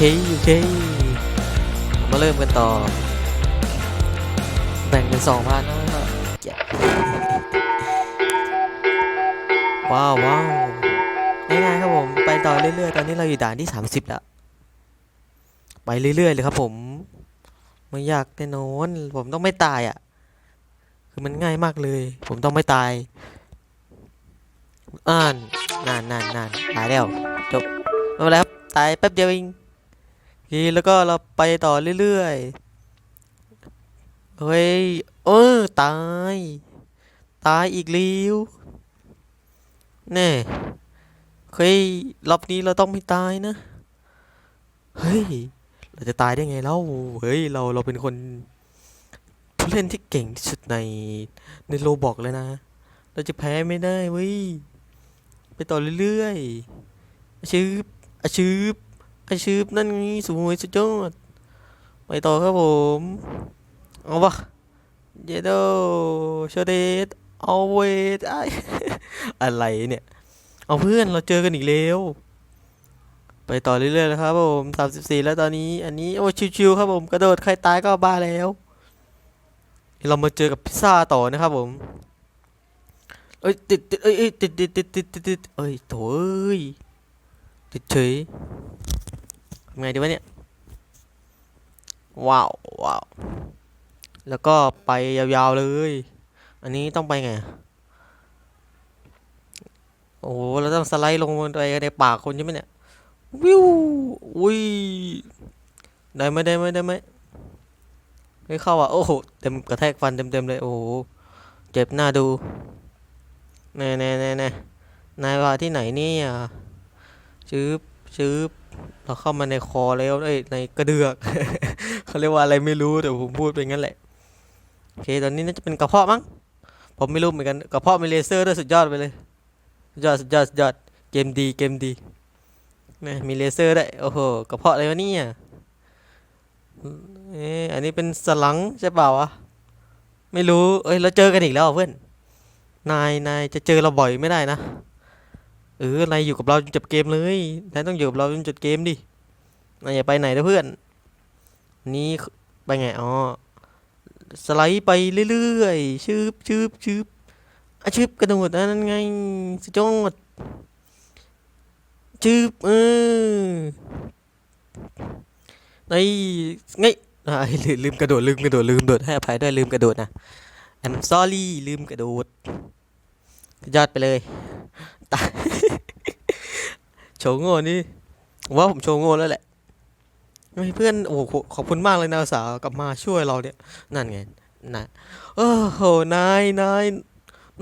เคโอเค มาเริ่มกันต่อ แบ่งเป็นสองพาร์ทนะว้าวว้าวง่ายๆครับผม ไปต่อเรื่อยๆ ตอนนี้เราอยู่ด่านที่ 30 แล้ว ไปเรื่อยๆ เลยครับผม ไม่อยากแน่นอนผมต้องไม่ตายอะ คือมันง่ายมากเลย ผมต้องไม่ตายอ่านนานนานนานตายแล้ว จบไม่เป็นไรครับ ตายแป๊บเดียวเอง เคแล้วก็เราไปต่อเรื่อยๆ เฮ้ย เออ ตาย ตายอีกแล้วแน่เฮ้ยรอบนี้เราต้องไม่ตายนะ เฮ้ย เราจะตายได้ไงเล่าเฮ้ย เราเราเป็นคนผู้เล่นที่เก่งที่สุดในในโลบอกเลยนะ เราจะแพ้ไม่ได้เว้ย ไปต่อเรื่อยๆอชืบอาชืบอชืบนั่นไงสวยสุดยอดไปต่อครับผม เอาวะเยโดโชเดตเอาเวทไออะไรเนี่ย เอาเพื่อนเราเจอกันอีกแล้ว ไปต่อเรื่อยๆแล้วครับผมสามสิบสี่แล้วตอนนี้ อันนี้โอ้ชิวๆครับผมกระโดดใครตายก็บ้าแล้ว เรามาเจอกับพิซซ่าต่อนะครับผมเอ้ยติดติดเอ้ยเอ้ยติดติดติดติดติดติดเอ้ยโถเอ้ยติดเฉย ไงดีวะเนี่ย ว้าวว้าว แล้วก็ไปยาวๆเลย อันนี้ต้องไปไง โอ้โหเราต้องสไลด์ลงไปในปากคนใช่ไหมเนี่ย วิวอุ้ย ได้ไหมได้ไหมได้ไหมไม่เข้าอะ โอ้โห เต็มกระแทกฟันเต็มๆเลย โอ้โห เจ็บหน้าดูแน่แน่แน่แน่นายว่าที่ไหนเนี่ยชืบ ชืบเราเข้ามาในคอแล้วเอ้ยในกระเดือก เขาเรียกว่าอะไรไม่รู้แต่ผมพูดไปงั้นแหละโอเค ตอนนี้น่าจะเป็นกระเพาะมั้งผมไม่รู้เหมือนกันกระเพาะมีเลเซอร์ด้วยสุดยอดไปเลยยอดสุดยอดสุดยอดเกมดีเกมดีนี่มีเลเซอร์ได้โอ้โหกระเพาะอะไรวะเนี่ยเอ๊อันนี้เป็นสลังใช่เปล่าวะไม่รู้เอ้ยเราเจอกันอีกแล้วเพื่อนนายนายจะเจอเราบ่อยไม่ได้นะ เออนายอยู่กับเราจนจบเกมเลยนายต้องอยู่กับเราจนจบเกมดินายอย่าไปไหนนะเพื่อน นี่ไปไงอ๋อสไลด์ไปเรื่อยๆชืบชืบชืบอะชืบกระโดดนนั้นไงสุดยอดชืบเออไอ้ไงอ่าลืมกระโดดลืมกระโดดลืมโดดให้อภัยด้วยลืมกระโดดนะ I'm sorry ลืมกระโดดยอดไปเลย ตายโชว์โง่นี่ว่าผมโชว์โง่แล้วแหละเพื่อนโอ้โหขอบคุณมากเลยนะอุตสาห์กลับมาช่วยเราเนี่ย นั่นไงนะโอ้โหนายนาย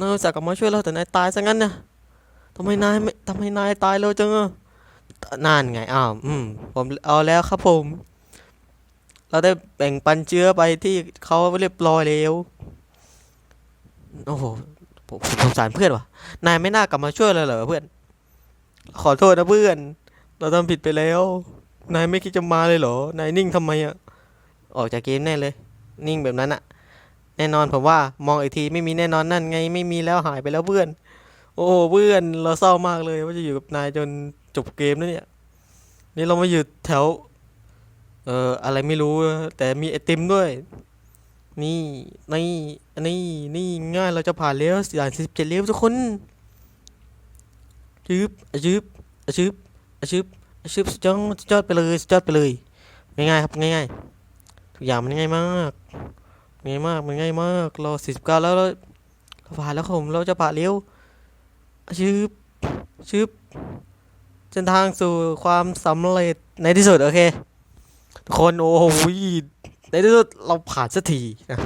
นายสาห์กลับมาช่วยเราแต่นายตายซะงั้นนะทำไมนายไม่ทำไมนายตายเร็วจังอะนั่นไงอ้าวอืมผมเอาแล้วครับผม เราได้แบ่งปันเชื้อไปที่เขาเรียบร้อยแล้วโอ้โห ผมสงสารเพื่อนว่ะ นายไม่น่ากลับมาช่วยเลยเหรอเพื่อน ขอโทษนะเพื่อน เราทำผิดไปแล้ว นายไม่คิดจะมาเลยเหรอ นายนิ่งทำไมอะออกจากเกมแน่เลย นิ่งแบบนั้นอะแน่นอนผมว่ามองอีกทีไม่มีแน่นอนนั่นไงไม่มีแล้วหายไปแล้วเพื่อน โอ้เพื่อนเราเศร้ามากเลยว่าจะอยู่กับนายจนจบเกมแล้วเนี่ยนี่เรามาอยู่แถว เอ่ออะไรไม่รู้แต่มีไอติมด้วย นี่นี่นี่นี่ง่ายเราจะผ่านแล้วด่านสิบเจ็ดเลี้ยวทุกคนชืบอะชืบอะชืบอะชืบอะชืบสุดยอดสุดยอดไปเลยสุดยอดไปเลยง่ายๆครับง่ายๆทุกอย่างมันง่ายมากง่ายมากมันง่ายมากเราสี่สิบเก้าแล้วเราผ่านแล้วผมเราจะผ่านเลี้ยวชืบชืบเส้นทางสู่ความสำเร็จในที่สุดโอเคทุกคนโอ้โห ในที่สุดเราผ่านสักทีนะ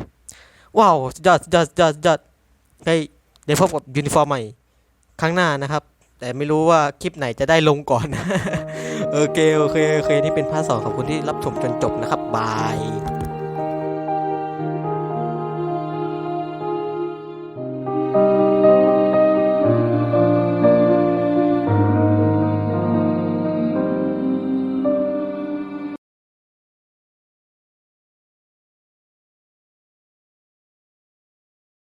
ว้าวยอดยอดยอดยอดเฮ้ยเดี๋ยวพบกับยูนิฟอร์มใหม่ครั้งหน้านะครับ แต่ไม่รู้ว่าคลิปไหนจะได้ลงก่อน โอเค โอเค โอเค นี่เป็นภาคสองขอบคุณที่รับชมจนจบนะครับ บาย